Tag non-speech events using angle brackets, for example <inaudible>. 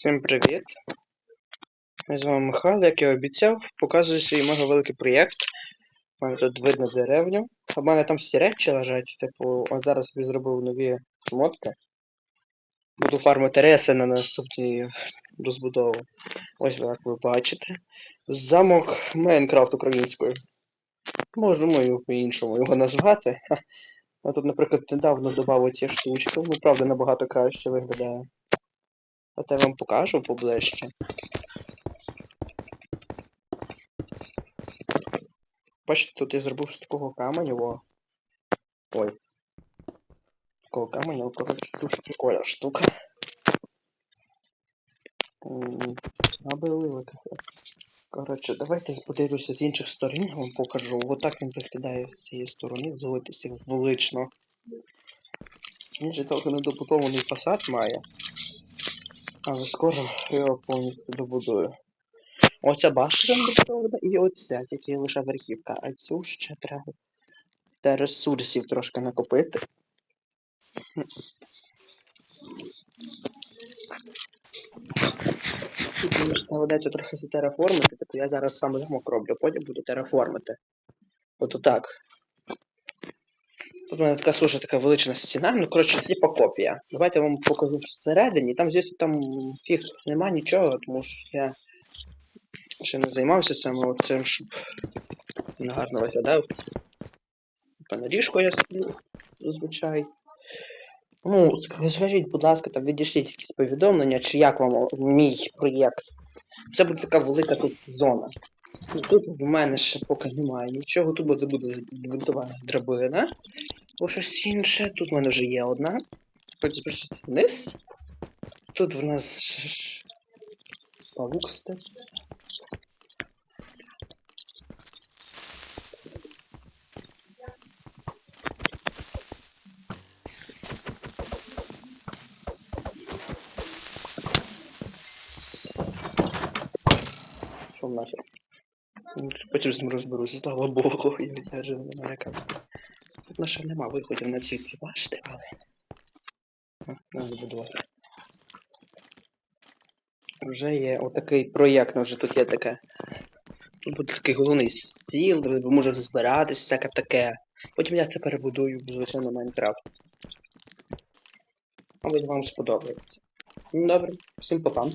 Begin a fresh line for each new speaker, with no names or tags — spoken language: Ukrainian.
Всім привіт! Я з вами Михайло, як я обіцяв, показую свій мега великий проєкт. У мене тут видно деревню. У мене там всі речі лежать, типу, от зараз собі зробив нові шмотки. Буду фармити реси на наступній розбудову. Ось як ви бачите. Замок Майнкрафт українською. Можемо його по-іншому його назвати. <laughs> Я тут, наприклад, недавно додав ці штучки, ну правда набагато краще виглядає. От я вам покажу поближче. Бачите, тут я зробив з такого каменю. Ой. Такого каменю, коротше, дуже прикольна штука. М, Аби. Коротше, давайте подивлюся з інших сторон, я вам покажу. Отак він виглядає з цієї сторони, золотисті велично. Він же трохи недобудований фасад має. Але скоро я його повністю добудую. Оця башта добудована і оця, тільки лише верхівка, а цю ще треба та ресурсів трошки накопити. Доведеться трохи тераформити, тобто я зараз сам замок роблю, потім буду тераформити. От отак. Тут у мене така слушай, така велична стіна, ну коротше, типа копія. Давайте я вам покажу всередині. Там звісно там фіг нема нічого, тому що я ще не займався саме цим, щоб він гарно виглядав. На я сплю, зазвичай. Ну, скажіть, будь ласка, там відійшліть якісь повідомлення, чи як вам мій проєкт. Це буде така велика тут зона. Ну, Тут в мене ще поки немає нічого, тут буде буде будова драбина. Бо щось інше. Тут в мене вже є одна. Спуститися вниз. Тут в нас павук стоїть. В нахер? Потім з ним розберуся, слава Богу, я, я вже не налякався. Тут на ще нема виходів на ці башти, але. А, не забудувати. Вже є отакий проєкт, ну, вже тут є таке. Тут буде такий головний стіл, де ви можете збиратися, всяке таке. Потім я це перебудую звичайно Майнкрафт. Мабуть, вам сподобається. Ну, Добре, всім па-пам.